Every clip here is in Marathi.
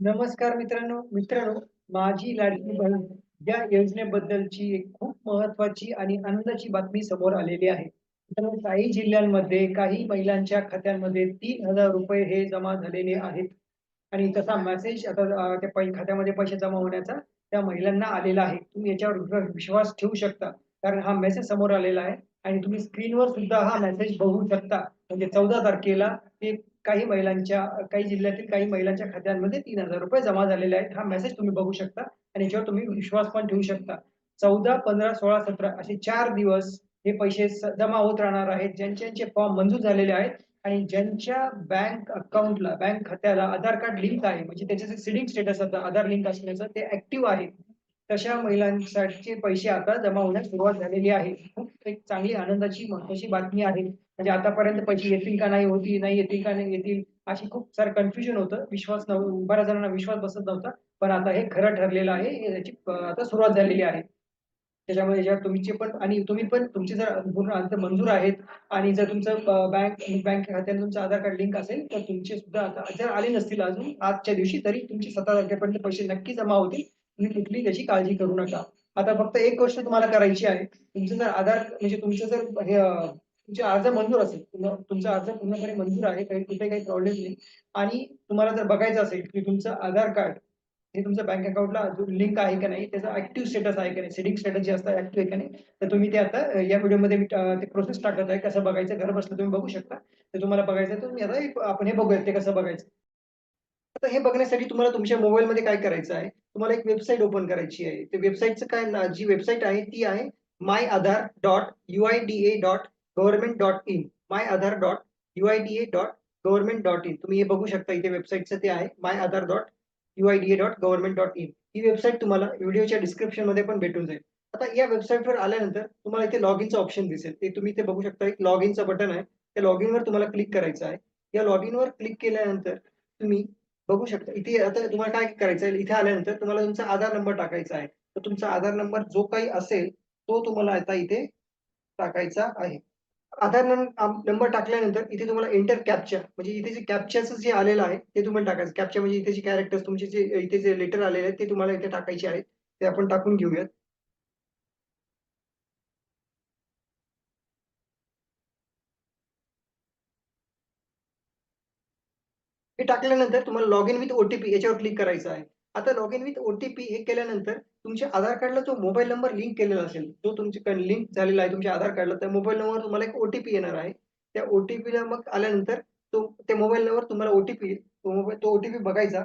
नमस्कार मित्रांनो मित्रांनो माझी लाडकी बहीण या योजनेबद्दलची एक खूप महत्वाची आणि आनंदाची बातमी समोर आलेली आहे. काही जिल्ह्यांमध्ये काही महिलांच्या खात्यांमध्ये तीन हजार रुपये हे जमा झालेले आहेत. आणि तसा मेसेज आता त्या खात्यामध्ये पैसे जमा होण्याचा त्या महिलांना आलेला आहे. तुम्ही याच्यावर विश्वास ठेवू शकता. कारण हा मेसेज समोर आलेला आहे. आणि तुम्ही स्क्रीनवर सुद्धा हा मेसेज बघू शकता. म्हणजे चौदा तारखेला ते काही महिलांच्या काही जिल्ह्यातील काही महिलांच्या खात्यांमध्ये तीन हजार रुपये जमा झालेले आहेत. हा मेसेज तुम्ही बघू शकता आणि याच्यावर तुम्ही विश्वास पण ठेवू शकता. चौदा पंधरा सोळा सतरा असे चार दिवस हे पैसे जमा होत राहणार आहेत. ज्यांचे ज्यांचे फॉर्म मंजूर झालेले आहेत आणि ज्यांच्या बँक अकाउंटला बँक खात्याला आधार कार्ड लिंक आहे म्हणजे त्याचे सिडिंग स्टेटस आता आधार लिंक असण्याचं ते ऍक्टिव्ह आहे. तशा महिलांसाठी पैसे आता जमा होण्यास सुरुवात झालेली आहे. खूप एक चांगली आनंदाची महत्वाची बातमी आहे. म्हणजे आतापर्यंत पैसे येतील का नाही होती नाही येतील का नाही येतील अशी खूप सारं कन्फ्युजन होतं. विश्वास नव्ह बऱ्याच जणांना विश्वास बसत नव्हता. पण आता हे खरं ठरलेलं आहे याची आता सुरुवात झालेली आहे. त्याच्यामुळे ज्या तुमचे पण आणि तुम्ही पण तुमचे जर पूर्ण अंत मंजूर आहेत आणि जर तुमचं बँक बँक खात्याने तुमचं आधार कार्ड लिंक असेल तर तुमचे सुद्धा आता जर आले नसतील अजून आजच्या दिवशी तरी तुमचे सतरा तारखेपर्यंत पैसे नक्की जमा होतील. तुम्ही कुठली त्याची काळजी करू नका. आता फक्त एक गोष्ट तुम्हाला करायची आहे. तुमचं जर आधार म्हणजे तुमचं जर हे तुमचे अर्ज मंजूर असेल तुमचा अर्ज पूर्णपणे मंजूर आहे काही कुठे काही प्रॉब्लेम नाही. आणि तुम्हाला जर बघायचं असेल की तुमचं आधार कार्ड हे तुमच्या बँक अकाउंटला लिंक आहे का नाही त्याचा ऍक्टिव्ह स्टेटस आहे का नाही सेटिंग स्टेटस जे असतात ऍक्टिव्ह आहे का नाही तर तुम्ही ते आता या व्हिडिओमध्ये मी ते प्रोसेस टाकत आहे कसं बघायचं घर बसलं तुम्ही बघू शकता. तर तुम्हाला बघायचं तर तुम्ही आता आपण हे बघूया ते कसं बघायचं. आता हे बघण्यासाठी तुम्हाला तुमच्या मोबाईलमध्ये काय करायचं आहे तुम्हाला एक वेबसाईट ओपन करायची आहे. ते वेबसाईटचं काय ना- जी वेबसाईट आहे ती आहे my Aadhaar dot U I D A dot government dot in my Aadhaar dot U I D A dot government dot in तुम्ही हे बघू शकता इथे वेबसाईटचं ते आहे my Aadhaar dot U I D A dot government dot in he website तुम्हाला व्हिडिओच्या डिस्क्रिप्शनमध्ये पण भेटून जाईल. आता या वेबसाईटवर आल्यानंतर तुम्हाला इथे लॉग इनचं ऑप्शन दिसेल. ते तुम्ही इथे बघू शकता एक लॉग इनचं बटन आहे. त्या लॉग इनवर तुम्हाला क्लिक करायचं आहे. या लॉग इनवर क्लिक केल्यानंतर तुम्ही बघू शकता इथे आता तुम्हाला काय करायचं आहे? इथे आल्यानंतर तुम्हाला तुमचा आधार नंबर टाकायचा आहे. तर तुमचा आधार नंबर जो काही असेल तो तुम्हाला आता इथे टाकायचा आहे. आधार नंबर टाकल्यानंतर इथे तुम्हाला एंटर कॅप्चा म्हणजे इथे जे कॅप्चाचं जे आलेलं आहे ते तुम्हाला टाकायचं. कॅप्चा म्हणजे इथे जे कॅरेक्टर्स तुमचे जे इथे जे लेटर आलेले आहेत ते तुम्हाला इथे टाकायचे आहेत. ते आपण टाकून घेऊयात. हे टाकल्यानंतर तुम्हाला लॉग इन विथ ओटीपी याच्यावर क्लिक करायचं आहे. आता लॉग इन विथ ओटीपी हे केल्यानंतर तुमच्या आधार कार्डला जो मोबाईल नंबर लिंक केलेला असेल जो तुमच्या लिंक झालेला आहे तुमच्या आधार कार्डला त्या मोबाईल नंबर तुम्हाला एक ओटीपी येणार आहे. त्या ओटीपीला मग आल्यानंतर तो त्या मोबाईल नंबर तुम्हाला ओटीपी तो मोबाईल तो ओटीपी बघायचा.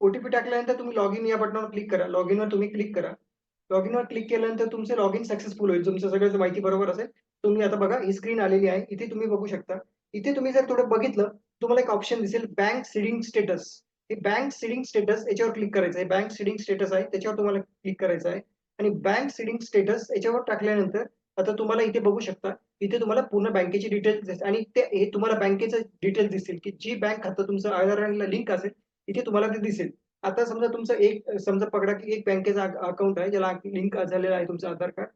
ओटीपी टाकल्यानंतर तुम्ही लॉग इन या बटनावर क्लिक करा. लॉग इनवर तुम्ही क्लिक करा. लॉग इनवर क्लिक केल्यानंतर तुमचं लॉग इन सक्सेसफुल होईल. तुमचं सगळं माहिती बरोबर असेल तुम्ही आता बघा ही स्क्रीन आलेली आहे. इथे तुम्ही बघू शकता. इथे तुम्ही जर थोडं बघितलं तुम्हाला एक ऑप्शन दिसेल bank seeding status bank seeding status याच्यावर क्लिक करायचं आहे. बँक सिडिंग स्टेटस आहे त्याच्यावर तुम्हाला क्लिक करायचं आहे. आणि बँक सीडिंग स्टेटस याच्यावर टाकल्यानंतर आता तुम्हाला इथे बघू शकता इथे तुम्हाला पूर्ण बँकेचे डिटेल्स आणि ते हे तुम्हाला बँकेचं डिटेल्स दिसतील की जी बँक खातं तुमचं आधारला लिंक असेल इथे तुम्हाला ते दिसेल. आता समजा तुमचं एक समजा पकडा की एक बँकेचा अकाउंट आहे ज्याला लिंक झालेला आहे तुमचं आधार कार्ड.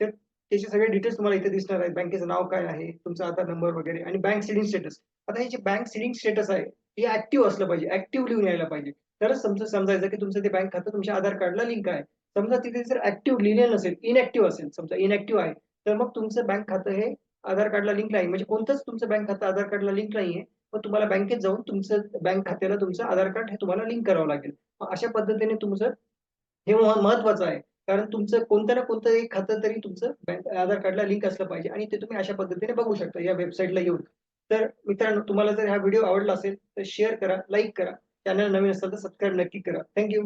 तर त्याचे सगळे डिटेल्स तुम्हाला इथे दिसणार आहेत. बँकेचं नाव काय आहे तुमचा आधार नंबर वगैरे आणि बँक सीडिंग स्टेटस आता हे जे बँक सीडिंग स्टेटस आहे हे ऍक्टिव्ह असलं पाहिजे ऍक्टिव्ह लिहून यायला पाहिजे. तरच समजा समजायचं की तुमचं ते बँक खातं तुमच्या आधार कार्डला लिंक आहे. समजा तिथे जर ऍक्टिव्ह लिहिलेलं नसेल इनऍक्टिव्ह असेल समजा इनऍक्टिव्ह आहे तर मग तुमचं बँक खातं हे आधार कार्डला लिंक नाही. म्हणजे कोणतंच तुमचं बँक खातं आधार कार्डला लिंक नाहीये. मग तुम्हाला बँकेत जाऊन तुमचं बँक खात्याला तुमचं आधार कार्ड हे तुम्हाला लिंक करावं लागेल. अशा पद्धतीने तुमचं हे महत्वाचं आहे. कारण तुमचं कोणतं ना कोणतं एक खातं तरी तुमचं बँक आधार कार्डला लिंक असलं पाहिजे. आणि ते तुम्ही अशा पद्धतीने बघू शकता या वेबसाईटला येऊन. तर मित्रांनो तुम्हाला जर हा व्हिडिओ आवडला असेल तर शेअर करा लाईक करा. चॅनल नवीन असेल तर सबस्क्राईब नक्की करा. थँक्यू